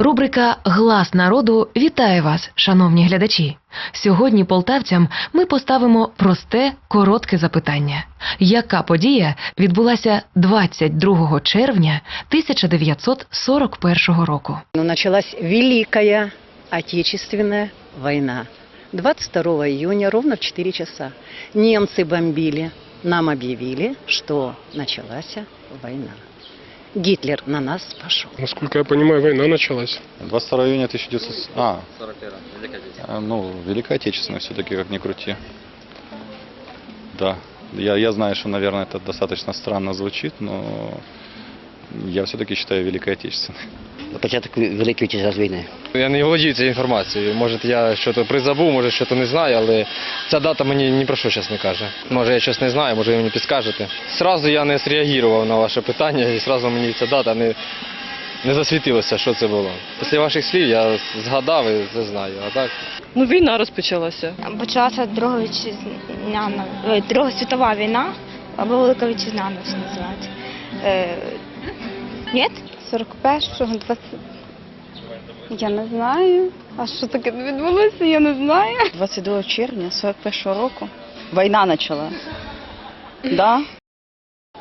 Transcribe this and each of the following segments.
Рубрика Глас народу вітає вас, шановні глядачі. Сьогодні полтавцям ми поставимо просте, коротке запитання: яка подія відбулася 22 червня 1941 року? Но началась Великая Отечественная война. 22 июня ровно в 4 часа немцы бомбили. Нам объявили, что началась война. Гитлер на нас пошел. Насколько я понимаю, война началась. 22 июня 1900... А, 41 Ну, Великая Отечественная все-таки, как ни крути. Да. Я, я знаю, что, наверное, это достаточно странно звучит, но я все-таки считаю Великой Отечественной. Початок Великої Вітчизняної війни. Я не володію цією інформацією. Може, я щось призабув, може, щось не знаю, але ця дата мені ні про що зараз не каже. Може, я щось не знаю, може, ви мені підскажете. Сразу я не зреагував на ваше питання, і сразу мені ця дата не, не засвітилася, що це було. Після ваших слів я згадав і це знаю. А так Ну, війна розпочалася. Почалася Друга вітчизняна, Друга світова війна, або Велика вітчизняна це називається. Ні? 41-го, 20... Я не знаю. А що таке відбулося, я не знаю. 22 червня 41-го року війна почала. Да?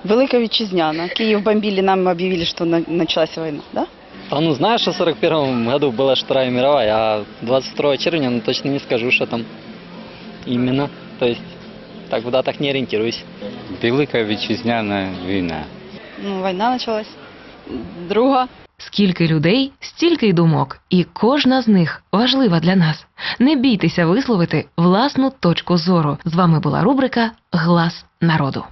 Велика Вітчизняна. Київ бомбили, нам объявили, что на- началась война, да? А ну знаешь, что в 41 году была Вторая мировая, а 22 червня, ну точно не скажу, что там именно. То есть так в датах не ориентируюсь. Велика вітчизняна війна. Ну, війна почалась. Друга. Скільки людей, стільки й думок, і кожна з них важлива для нас. Не бійтеся висловити власну точку зору. З вами була рубрика Глас народу.